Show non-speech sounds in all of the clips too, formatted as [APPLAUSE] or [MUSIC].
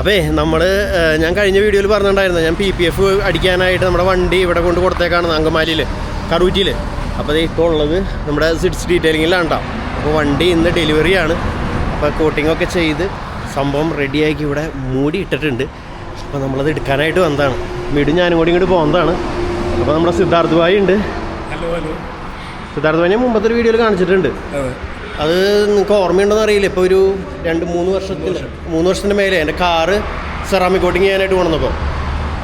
അപ്പേ നമ്മൾ ഞാൻ കഴിഞ്ഞ വീഡിയോയിൽ പറഞ്ഞിട്ടുണ്ടായിരുന്നു ഞാൻ പി പി എഫ് അടിക്കാനായിട്ട് നമ്മുടെ വണ്ടി ഇവിടെ കൊണ്ട് കൊടുത്തേക്കാണ് അങ്കമാലിയിൽ കറൂറ്റിയിൽ അപ്പോൾ ഇപ്പോൾ ഉള്ളത് നമ്മുടെ സിറ്റ്സ് ഡീറ്റെയിലിങ്ങിലാണ് കേട്ടോ അപ്പോൾ വണ്ടി ഇന്ന് ഡെലിവറിയാണ്. അപ്പോൾ കോട്ടിംഗ് ഒക്കെ ചെയ്ത് സംഭവം റെഡിയാക്കി ഇവിടെ മൂടി ഇട്ടിട്ടുണ്ട് അപ്പോൾ നമ്മളത് എടുക്കാനായിട്ട് വന്നതാണ്. വീടും ഞാനും കൂടി ഇങ്ങോട്ട് പോകുന്നതാണ്. അപ്പോൾ നമ്മുടെ സിദ്ധാർത്ഥ് ഭായി ഉണ്ട്. ഹലോ ഹലോ സിദ്ധാർത്ഥ് ഭായിനെ മുമ്പത്തെ ഒരു വീഡിയോയിൽ കാണിച്ചിട്ടുണ്ട്. അതെ നിങ്ങൾക്ക് ഓർമ്മയുണ്ടോന്ന് അറിയില്ല. ഇപ്പോൾ ഒരു രണ്ട് മൂന്ന് വർഷത്തിന് മൂന്ന് വർഷത്തിന് മേലെ എന്റെ കാറ് സെറാമിക് കോട്ടിങ് ചെയ്യാനായിട്ട് കൊണ്ടുവന്നപ്പോൾ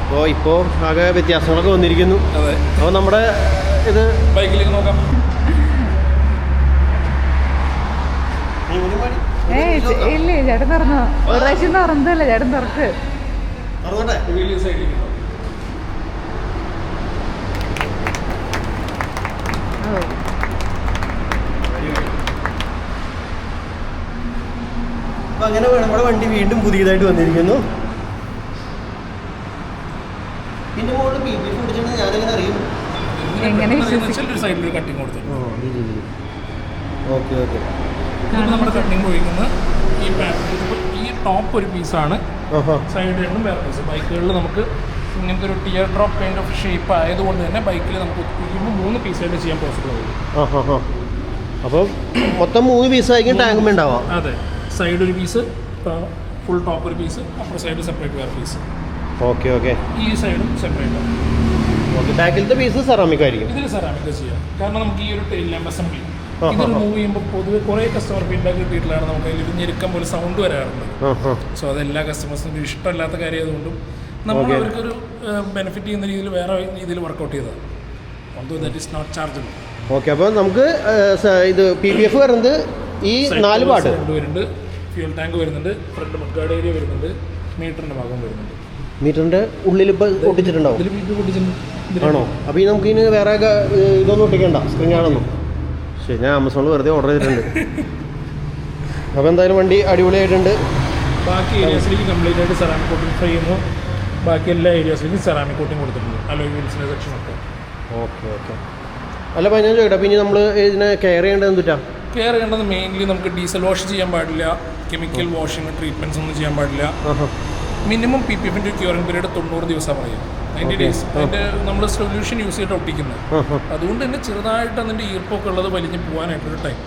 അപ്പോൾ ഇപ്പോൾ ആകെ വ്യത്യാസങ്ങളൊക്കെ വന്നിരിക്കുന്നു. അപ്പോൾ നമ്മുടെ ഇത് ബൈക്കിലേക്ക് നോക്കാം. ഇല്ല ചേട്ടൻ തുറന്നോ? ഒരു പ്രാവശ്യം തുറന്നതല്ലേ ചേട്ടൻ തുറക്ക്. തുറന്നോട്ടെ വീഡിയോ സൈഡിലേക്ക് ഓ അപ്പോൾ അങ്ങനെ നമ്മുടെ വണ്ടി വീണ്ടും പുതിയതായിട്ട് വന്നിരിക്കുന്നു. പിന്നെ മുകളിൽ ബി പി കുടിച്ചിട്ട് ഞാനെങ്ങനെ അറിയും എങ്ങനെ? സൈഡിൽ കട്ടിങ് കൊടുത്തു ഓക്കെ ഓക്കെ. ഇതിപ്പോൾ നമ്മുടെ കട്ടിങ് ഒഴിക്കുന്ന ഈ ഈ ടോപ്പ് ഒരു പീസാണ് ആഹാ. സൈഡ് രണ്ടും വേറെ പീസ് ബൈക്കുകളിൽ നമുക്ക് ഇങ്ങനത്തെ ഒരു tear drop kind of shape ആയതുകൊണ്ട് തന്നെ ബൈക്കിൽ നമുക്ക് മൂന്ന് പീസായിട്ട് ചെയ്യാൻ പോസിബിൾ ആവും. അപ്പോൾ മൊത്തം മൂന്ന് പീസായിരിക്കും ടാങ്കും ഉണ്ടാവാം അതെ. സൈഡ് ഒരു പീസ് ഫുൾ ടോപ്പ് ഒരു പീസ് അപ്പുറം സൈഡ് സെപ്പറേറ്റ് വേറെ പീസ് ഓക്കെ ഓക്കെ ഈ സൈഡും സെപ്പറേറ്റ് ഓക്കെ ബാക്കിലത്തെ പീസ് സെറാമിക് ആയിരിക്കും. ഇതിൽ സെറാമിക് ചെയ്യാം. കാരണം നമുക്ക് ഈ ഒരു ടൈൽ ലാമ്പ് അസംബ്ലി ഇത്. റിമൂവ് ചെയ്യുമ്പോൾ പൊതുവെ കുറേ കസ്റ്റമർ ഫീഡ്ബാക്ക് കിട്ടിയിട്ടുള്ളതാണ്. നമുക്ക് ഒരു ഞെരുക്കം പോലെ സൗണ്ട് വരാറുണ്ട്. സോ അത് എല്ലാ കസ്റ്റമേഴ്സിനും ഇഷ്ടമല്ലാത്ത കാര്യമായതുകൊണ്ടും നമ്മൾ അവർക്കൊരു ബെനിഫിറ്റ് ചെയ്യുന്ന രീതിയിൽ വേറെ രീതിയിൽ വർക്കൗട്ട് ചെയ്തത് although that is not chargeable okay അപ്പോൾ നമുക്ക് ഇത് പി പി എഫ് വരുന്നത് ഈ നാല് പാട്ട് വരുന്നുണ്ട് ഫ്യൂൽ ടാങ്ക് വരുന്നുണ്ട് ഫ്രണ്ട് മുഡ്ഗാർഡ് ഏരിയ വരുന്നുണ്ട് മീറ്ററിന്റെ ഭാഗം വരുന്നുണ്ട്. മീറ്ററിന്റെ ഉള്ളിൽ ഇപ്പോൾ ഒട്ടിച്ചിട്ടുണ്ടാവും? ഇതിൽ മീറ്റർ പൊട്ടിച്ചിട്ടുണ്ട്. ആണോ? അപ്പോൾ ഈ നമുക്ക് ഇനി വേറെ ഏഹ്, ഇതൊന്നും ഒട്ടിക്കണ്ട സ്ക്രീൻ കാണുന്നു ശരി ഞാൻ ആമസോണിൽ വെറുതെ ഓർഡർ ചെയ്തിട്ടുണ്ട്. [LAUGHS] അപ്പോൾ എന്തായാലും വണ്ടി അടിപൊളിയായിട്ടുണ്ട്. ബാക്കി ഏരിയാസിലേക്ക് കംപ്ലീറ്റ് ആയിട്ട് സെറാമിക് കോട്ടിംഗ് ഫ്രെയിമോ ബാക്കി എല്ലാ ഏരിയാസിലേക്കും സെറാമിക് കോട്ടിംഗ് കൊടുത്തിട്ടുണ്ട് അലോയ് വീൽസിന്റെ സെക്ഷനൊക്കെ ഓക്കെ ഓക്കെ. അല്ല അപ്പോൾ ഞാൻ ചോദിക്കട്ടെ അപ്പോൾ ഇനി നമ്മൾ ഇതിനെ കെയർ ചെയ്യേണ്ടത് എന്തുറ്റാ കെയർ ചെയ്യേണ്ടത് മെയിൻലി നമുക്ക് ഡീസൽ വാഷ് ചെയ്യാൻ പാടില്ല. കെമിക്കൽ വാഷിങ് ട്രീറ്റ്മെന്റ്സ് ഒന്നും ചെയ്യാൻ പാടില്ല. മിനിമം പി പി എഫിന്റെ ക്യൂറിംഗ് പീരീഡ് തൊണ്ണൂറ് ദിവസം പറയും നയന്റി. ഡേയ്സ് അതിന്റെ നമ്മൾ സൊല്യൂഷൻ യൂസ് ചെയ്തിട്ട് ഒട്ടിക്കുന്നത് അതുകൊണ്ട് തന്നെ ചെറുതായിട്ട് അതിന്റെ ഈർപ്പൊക്കെ ഉള്ളത് വലിഞ്ഞ് പോകാനായിട്ടൊരു time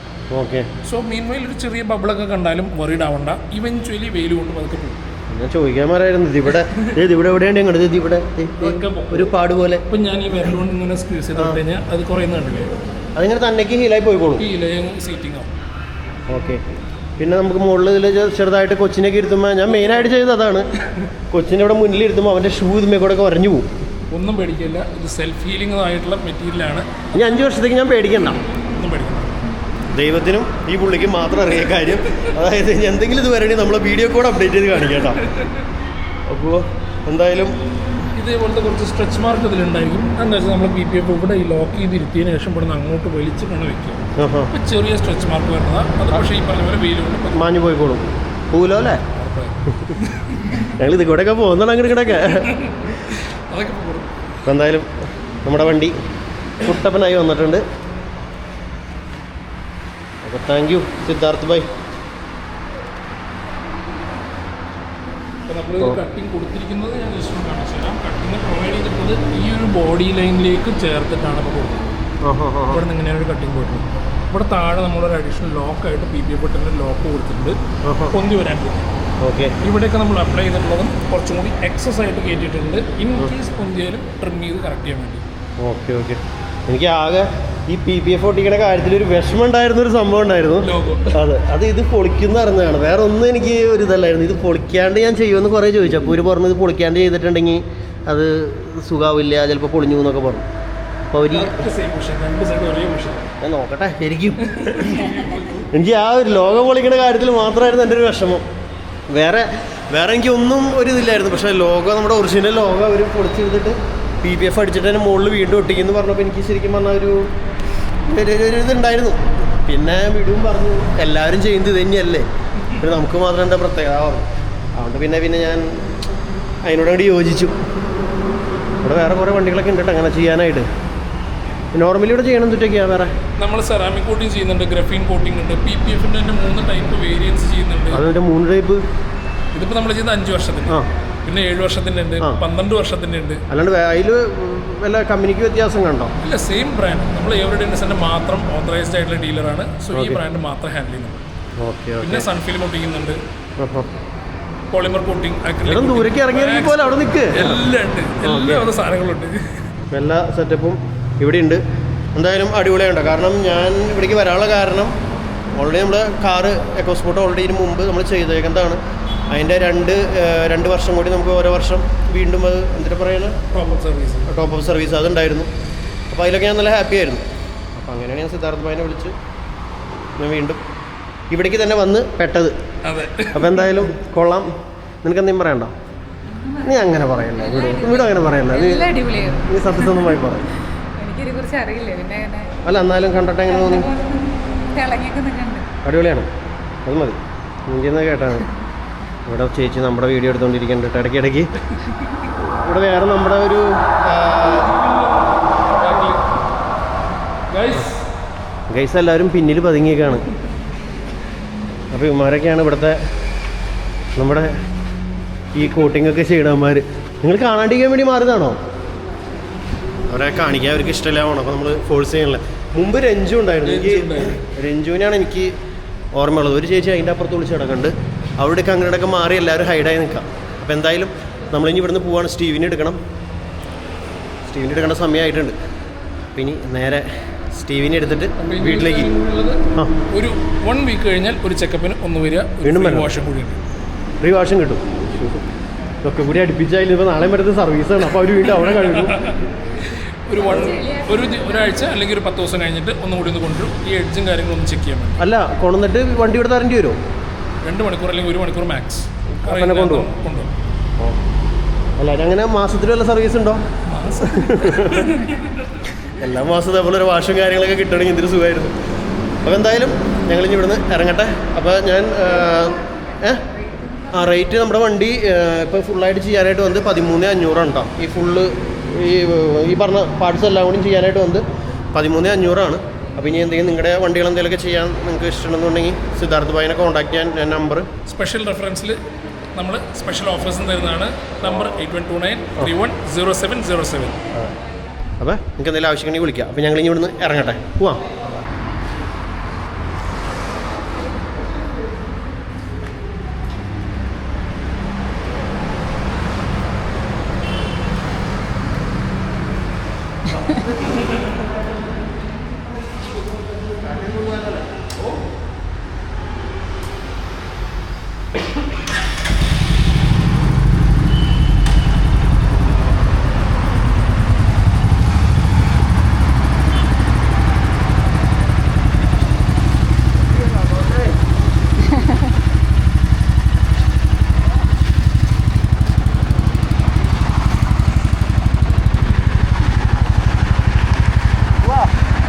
okay so meanwhile ഒരു ചെറിയ ബബിളൊക്കെ കണ്ടാലും വറീഡ് ആവണ്ട. ഇവൻച്വലി വെയിൽ കൊണ്ട് പതുക്കെ പോകും. ഞാൻ ചോദിക്കാൻ പറയായിരുന്നു ഇവിടെ ഇവിടെ എവിടെയാണ് ഇങ്ങോട്ട് ഇവിടെ. ഒരു പാട് പോലെ. ഇപ്പൊ ഞാൻ ഈ വെള്ളം ഇങ്ങനെ സ്ക്യൂസ് ചെയ്ത് കഴിഞ്ഞാൽ അത് കുറയുന്ന കണ്ടില്ലേ? അതിങ്ങനെ തന്നേക്ക് ഹീലായി പോയിക്കോളും. ഈ ഇലയും സീറ്റിംഗ് ആവും. ഓക്കെ പിന്നെ നമുക്ക് മുകളിൽ ഇതിൽ ചെറുതായിട്ട് കൊച്ചിനൊക്കെ ഇരുത്തുമ്പോൾ ഞാൻ മെയിനായിട്ട് ചെയ്തത് അതാണ്. കൊച്ചിനെ ഇവിടെ മുന്നിൽ ഇരുത്തുമ്പോൾ അവന്റെ ഷൂ ഇതുമേ കൂടെ ഒക്കെ ഉറഞ്ഞു പോകും ഒന്നും പേടിക്കില്ല. ഇത് സെൽഫ് ഹീലിംഗ് ആയിട്ടുള്ള മെറ്റീരിയലാണ് ഇനി അഞ്ച് വർഷത്തേക്ക് ഞാൻ പേടിക്കണ്ട. ഒന്നും പേടിക്കണ്ട. ദൈവത്തിനും ഈ പുള്ളിക്ക് മാത്രം അറിയ കാര്യം. അതായത് എന്തെങ്കിലും ഇത് വരണമെങ്കിൽ നമ്മളെ വീഡിയോ കൂടെ അപ്ഡേറ്റ് ചെയ്ത് കാണിക്കാം കേട്ടോ. അപ്പോൾ എന്തായാലും ഇതേപോലത്തെ കുറച്ച് സ്ട്രെച്ച് മാർക്ക് ഇതിലുണ്ടായിരിക്കും. എന്താ വെച്ചാൽ നമ്മൾ പി പി എഫ് ഇവിടെ ഈ ലോക്ക് ചെയ്ത് ഇരുത്തിയതിന് ശേഷം ഇവിടെ നിന്ന് അങ്ങോട്ട് വലിച്ചിട്ടാണ് വെക്കുക. ആഹാ. അപ്പോൾ ചെറിയ സ്ട്രെച്ച് മാർക്ക് വരുന്നതാണ് അത് പക്ഷേ ഈ പറഞ്ഞ പോലെ വെയിൽ കൊണ്ട് മാഞ്ഞു പോയിക്കോളും. പൂലോ അല്ലേ. ഞങ്ങൾ ഇത് കൂടെയൊക്കെ പോകുന്നതാണ് അങ്ങോട്ട് കിടക്കെ അതൊക്കെ എന്തായാലും നമ്മുടെ വണ്ടി കുട്ടപ്പനായി വന്നിട്ടുണ്ട്. അപ്പോൾ താങ്ക് യു സിദ്ധാർത്ഥ് ഭായ് അപ്പോൾ നമ്മൾ കട്ടിങ് കൊടുത്തിരിക്കുന്നത് ഞാൻ ജസ്റ്റ് കാണിച്ചു തരാം കട്ടിങ് പ്രൊവൈഡ് ചെയ്തിട്ടുള്ളത് ഈ ഒരു ബോഡി ലൈനിലേക്ക് ചേർത്തിട്ടാണ് ഇപ്പോൾ കൊടുക്കുന്നത്. ഇവിടെ നിന്ന് ഇങ്ങനെ ഒരു കട്ടിങ് കൊടുക്കുന്നത് ഇവിടെ താഴെ നമ്മളൊരു അഡീഷണൽ ലോക്കായിട്ട് പി പി എഫ് ബട്ടന്റെ ലോക്ക് കൊടുത്തിട്ടുണ്ട്. പൊന്തി വരാൻ പറ്റും ഓക്കെ. ഇവിടെയൊക്കെ നമ്മൾ അപ്ലൈ ചെയ്തിട്ടുള്ളതും കുറച്ചും കൂടി എക്സസ് ആയിട്ട് കയറ്റിയിട്ടുണ്ട് ഇൻ കേസ് പൊന്തിയാലും ട്രിം ചെയ്ത് കറക്റ്റ് ചെയ്യാൻ വേണ്ടി. Okay okay. എനിക്ക് ആകെ ഈ പി പി എഫ് ഒട്ടിക്കുന്ന കാര്യത്തിൽ ഒരു വിഷമം ഉണ്ടായിരുന്ന ഒരു സംഭവം ഉണ്ടായിരുന്നു. അത്. അതെ ഇത് പൊളിക്കുന്ന അറിഞ്ഞതാണ്. വേറെ ഒന്നും എനിക്ക് ഒരു ഇതല്ലായിരുന്നു. ഇത് പൊളിക്കാണ്ട് ഞാൻ ചെയ്യുമെന്ന് കുറേ ചോദിച്ചു. അപ്പോൾ ഒരു പറഞ്ഞു ഇത് പൊളിക്കാണ്ട് ചെയ്തിട്ടുണ്ടെങ്കിൽ അത് സുഖാവില്ല ചിലപ്പോൾ പൊളിഞ്ഞു എന്നൊക്കെ പറഞ്ഞു. അപ്പോൾ അവർ ഞാൻ നോക്കട്ടെ ശരിക്കും. എനിക്ക് ആ ഒരു ലോകം പൊളിക്കുന്ന കാര്യത്തിൽ മാത്രമായിരുന്നു എന്റെ ഒരു വിഷമം. വേറെ വേറെ എനിക്ക് ഒന്നും ഒരു ഇതില്ലായിരുന്നു. പക്ഷേ ലോകം നമ്മുടെ ഒറിജിനൽ ലോകം അവർ പൊളിച്ചെടുത്തിട്ട് പി പി എഫ് അടിച്ചിട്ട് തന്നെ മുകളിൽ വീണ്ടും ഒട്ടിക്കുന്നു പറഞ്ഞപ്പോൾ എനിക്ക് ശരിക്കും പറഞ്ഞാൽ ഒരു ഒരു ഇതുണ്ടായിരുന്നു. പിന്നെ വിടും പറഞ്ഞു എല്ലാവരും ചെയ്യുന്നത് ഇത് തന്നെയല്ലേ? പിന്നെ നമുക്ക് മാത്രം എന്താ പ്രത്യേകത? പറഞ്ഞു. അതുകൊണ്ട് പിന്നെ പിന്നെ ഞാൻ അതിനോട് കൂടി യോജിച്ചു. ഇവിടെ വേറെ കുറേ വണ്ടികളൊക്കെ ഉണ്ട് കേട്ടോ അങ്ങനെ ചെയ്യാനായിട്ട്. നോർമലി ഇവിടെ ചെയ്യണം എന്തൊക്കെയാണ് വേറെ? നമ്മൾ സെറാമിക് കോട്ടിംഗ് ചെയ്യുന്നുണ്ട് ഗ്രഫീൻ കോട്ടിംഗ് ഉണ്ട് പി പി എഫിന്റെ മൂന്ന് ടൈപ്പ് വേരിയൻസ് ചെയ്യുന്നുണ്ട്. അതിന്റെ മൂന്ന് ടൈപ്പ് ഇതിപ്പോൾ നമ്മൾ ചെയ്യുന്ന അഞ്ച് വർഷത്തിന്. ആ. പിന്നെ ഏഴ് വർഷത്തിന്റെ ഉണ്ട്. പന്ത്രണ്ട് വർഷത്തിന്റെ ഉണ്ട്. അല്ലാണ്ട് അതിൽ വല്ല കമ്പനിക്ക് വ്യത്യാസം കണ്ടോ? ഇല്ല സെയിം ബ്രാൻഡ് നമ്മൾ എവറി ഡെൻസിന്റെ മാത്രം ഓത്തറൈസ്ഡ് ആയിട്ടുള്ള ഡീലറാണ് സോ ഈ ബ്രാൻഡ് മാത്രം ഹാൻഡിൽ ചെയ്യുന്നുണ്ട്. പിന്നെ സൺഫിലിം ഒട്ടിക്കുന്നുണ്ട് പോളിമർ കോട്ടിംഗ് ദൂരക്ക് ഇറങ്ങിയാൽ പോലെ അവിടെ നിൽക്ക് എല്ലാം ഉണ്ട്. എല്ലാ സാധനങ്ങളുണ്ട്. എല്ലാ സെറ്റപ്പും ഇവിടെ ഉണ്ട്. എന്തായാലും അടിപൊളിയുണ്ട് കാരണം ഞാൻ ഇവിടേക്ക് വരാനുള്ള കാരണം ഓൾറെഡി നമ്മൾ കാറ് എക്കോസ്പോർട്ട് ഓൾറെഡി ഇതിന് മുമ്പ് നമ്മൾ ചെയ്തേക്കുന്നതാണ്. അതിന്റെ രണ്ട് രണ്ട് വർഷം കൂടി നമുക്ക് ഓരോ വർഷം വീണ്ടും അത് എന്തിനാ പറയുന്നത് proper service top of service അതുണ്ടായിരുന്നു. അപ്പോൾ അതിലൊക്കെ ഞാൻ നല്ല ഹാപ്പി ആയിരുന്നു. അപ്പോൾ അങ്ങനെയാണ് ഞാൻ സിദ്ധാർത്ഥ ഭായനെ വിളിച്ച് ഞാൻ വീണ്ടും ഇവിടേക്ക് തന്നെ വന്ന് പെട്ടത്. അതെ. അപ്പോൾ എന്തായാലും കൊള്ളാം. നിനക്ക് എന്തെങ്കിലും പറയണ്ട? നീ അങ്ങനെ പറയണ്ട. ഇവിടെ ഇവിടെ അങ്ങനെ പറയണ്ട. നീ സത്യസന്ധമായി പറയും എനിക്കിതിനെ അറിയില്ല. പിന്നെ അല്ല എന്നാലും കണ്ടിട്ട് എങ്ങനെ തോന്നി? അടിപൊളിയാണ്. അത് മതി. എനിക്കെന്ന് കേട്ടാണ് ഇവിടെ ചേച്ചി നമ്മുടെ വീഡിയോ എടുത്തുകൊണ്ടിരിക്കുന്നുണ്ട് ഇടയ്ക്ക് ഇടയ്ക്ക്. ഇവിടെ വേറെ നമ്മുടെ ഒരു ഗൈസ് എല്ലാവരും പിന്നിൽ പതുങ്ങിയൊക്കെയാണ് അപ്പോൾ ഇവന്മാരൊക്കെയാണ് ഇവിടുത്തെ നമ്മുടെ ഈ കോട്ടിംഗ് ഒക്കെ ചെയ്യണവന്മാർ നിങ്ങൾ കാണാണ്ടിരിക്കാൻ വേണ്ടി മാറിയതാണോ? അവരെ കാണിക്കാൻ അവർക്ക് ഇഷ്ടമില്ലാണോ അപ്പോൾ നമ്മൾ ഫോഴ്സ് ചെയ്യണല്ലേ മുമ്പ് രഞ്ജു ഉണ്ടായിരുന്നു. എനിക്ക് രഞ്ജുവിനാണ് എനിക്ക് ഓർമ്മയുള്ളത്. ഒരു ചേച്ചി അതിന്റെ അപ്പുറത്ത് വിളിച്ച് കിടക്കുന്നുണ്ട് അവിടെയൊക്കെ അങ്ങനെയൊക്കെ മാറി എല്ലാവരും ഹൈഡായി നിൽക്കാം. അപ്പോൾ എന്തായാലും നമ്മളിനി ഇവിടുന്ന് പോവാണ്. സ്റ്റീവിനെ എടുക്കണം. സ്റ്റീവിനെ എടുക്കേണ്ട സമയമായിട്ടുണ്ട്. അപ്പം ഇനി നേരെ സ്റ്റീവിനെ എടുത്തിട്ട് വീട്ടിലേക്ക്. ആ. ഒരു വൺ വീക്ക് കഴിഞ്ഞാൽ ഒരു ചെക്കപ്പിന് ഒന്ന് വരിക. വീണ്ടും. വാഷം കൂടി ഫ്രീ വാഷം കിട്ടും. ഇതൊക്കെ കൂടി അടുപ്പിച്ചായാലും ഇപ്പോൾ നാളെ വരുന്ന സർവീസാണ് അപ്പോൾ അവർ വീണ്ടും അവിടെ കഴിയും ഒരു വൺ ഒരു ഒരാഴ്ച അല്ലെങ്കിൽ ഒരു പത്ത് ദിവസം കഴിഞ്ഞിട്ട് ഒന്നും കൂടി ഒന്ന് കൊണ്ടുവരും. ഈ എഡ്ജും കാര്യങ്ങളും ഒന്ന് ചെക്ക് ചെയ്യാൻ അല്ല കൊണ്ടുവന്നിട്ട് വണ്ടി ഇവിടെ തരേണ്ടി വരുമോ? രണ്ട് മണിക്കൂർ അല്ലെങ്കിൽ ഒരു മണിക്കൂർ മാക്സ് അങ്ങനെ കൊണ്ടുപോകും? കൊണ്ടുപോകും. അല്ല അങ്ങനെ മാസത്തിൽ വല്ല സർവീസ് ഉണ്ടോ? എല്ലാ മാസവും അതേപോലെ ഒരു വാഷും കാര്യങ്ങളൊക്കെ കിട്ടണമെങ്കിൽ എന്തൊരു സുഖമായിരുന്നു. അപ്പോൾ എന്തായാലും ഞങ്ങൾ ഇനി ഇവിടുന്ന് ഇറങ്ങട്ടെ. അപ്പോൾ ഞാൻ ഏ? ആ റേറ്റ് നമ്മുടെ വണ്ടി ഇപ്പോൾ ഫുള്ളായിട്ട് ചെയ്യാനായിട്ട് വന്ന് പതിമൂന്ന് അഞ്ഞൂറാണ് കേട്ടോ ഈ ഫുള്ള് ഈ ഈ പറഞ്ഞ പാർട്സ് എല്ലാം കൂടി ചെയ്യാനായിട്ട് വന്ന് പതിമൂന്ന് അഞ്ഞൂറാണ്. അപ്പോൾ ഇനി എന്തെങ്കിലും നിങ്ങളുടെ വണ്ടികൾ എന്തെങ്കിലുമൊക്കെ ചെയ്യാൻ നിങ്ങൾക്ക് ഇഷ്ടമുണ്ടെന്നുണ്ടെങ്കിൽ സിദ്ധാർത്ഥ ഭായിനെ കോൺടാക്ട് ചെയ്യാൻ ഞാൻ നമ്പർ സ്പെഷ്യൽ റെഫറൻസിൽ നമ്മൾ സ്പെഷ്യൽ ഓഫേഴ്സും തരുന്നതാണ്. Number eight one two nine three one zero seven zero seven അപ്പോൾ നിങ്ങൾക്ക് എന്തെങ്കിലും ആവശ്യമുണ്ടെങ്കിൽ വിളിക്കാം. അപ്പോൾ ഞങ്ങൾ ഇനി ഇവിടുന്ന് ഇറങ്ങട്ടെ. പോവാം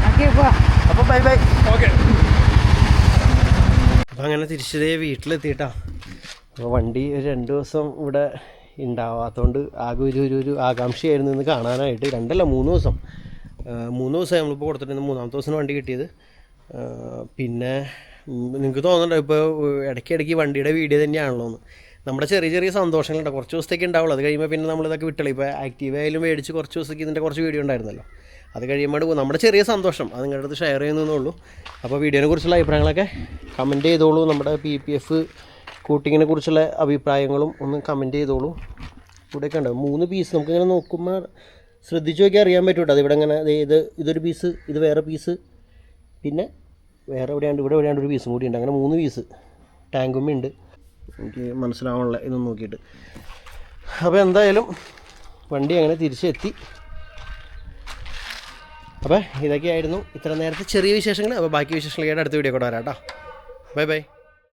ഓക്കെ പോവാ അപ്പോൾ ബൈ ബൈ ഓക്കെ അപ്പം അങ്ങനെ തിരിച്ചതേ വീട്ടിലെത്തിയിട്ടാ. അപ്പോൾ വണ്ടി ഒരു രണ്ട് ദിവസം ഇവിടെ ഉണ്ടാവാത്തതുകൊണ്ട് ആകെ ഒരു ഒരു ഒരു ആകാംക്ഷയായിരുന്നു ഇന്ന് കാണാനായിട്ട്. രണ്ടല്ല മൂന്ന് ദിവസം. മൂന്ന് ദിവസമായി നമ്മളിപ്പോൾ കൊടുത്തിട്ടുണ്ട് മൂന്നാമത്തെ ദിവസം വണ്ടി കിട്ടിയത്. പിന്നെ നിങ്ങൾക്ക് തോന്നുന്നുണ്ടോ ഇപ്പോൾ ഇടയ്ക്കിടയ്ക്ക് വണ്ടിയുടെ വീഡിയോ തന്നെയാണല്ലോ എന്ന്. നമ്മുടെ ചെറിയ ചെറിയ സന്തോഷങ്ങളുണ്ട്. കുറച്ച് ദിവസത്തേക്ക് ഉണ്ടാവുള്ളൂ അത് കഴിയുമ്പോൾ പിന്നെ നമ്മളിതൊക്കെ വിട്ടളി. ഇപ്പോൾ ആക്റ്റീവ് ആയാലും മേടിച്ച് കുറച്ച് ദിവസത്തേക്ക് ഇതിന്റെ കുറച്ച് വീഡിയോ ഉണ്ടായിരുന്നല്ലോ. അത് കഴിയുമ്പോൾ നമ്മുടെ ചെറിയ സന്തോഷം. അത് നിങ്ങളുടെ അടുത്ത് ഷെയർ ചെയ്യുന്നേ അപ്പോൾ വീഡിയോനെ കുറിച്ചുള്ള അഭിപ്രായങ്ങളൊക്കെ കമന്റ് ചെയ്തോളൂ. നമ്മുടെ പി പി എഫ് കൂട്ടിങ്ങിനെ കുറിച്ചുള്ള അഭിപ്രായങ്ങളും ഒന്ന് കമന്റ് ചെയ്തോളൂ. ഇവിടെയൊക്കെ ഉണ്ട്. മൂന്ന് പീസ് നമുക്കിങ്ങനെ നോക്കുമ്പോൾ ശ്രദ്ധിച്ച് നോക്കിയാൽ അറിയാൻ പറ്റും അത് അതിവിടെ ഇങ്ങനെ ഇത് ഇതൊരു പീസ് ഇത് വേറെ പീസ് പിന്നെ വേറെ എവിടെയാണ്ട്? ഇവിടെ എവിടെയാണ്ട് ഒരു പീസും കൂടി ഉണ്ട് അങ്ങനെ മൂന്ന് പീസ് ടാങ്കുമ്മ ഉണ്ട്. എനിക്ക് മനസ്സിലാവണില്ല ഇതൊന്നും നോക്കിയിട്ട്. അപ്പോൾ എന്തായാലും വണ്ടി അങ്ങനെ തിരിച്ചെത്തി അപ്പോൾ ഇതൊക്കെയായിരുന്നു ഇത്ര നേരത്തെ ചെറിയ വിശേഷങ്ങൾ. അപ്പോൾ ബാക്കി വിശേഷങ്ങളൊക്കെ അടുത്ത വീഡിയോ കൂടെ വരാം കേട്ടോ. Bye bye.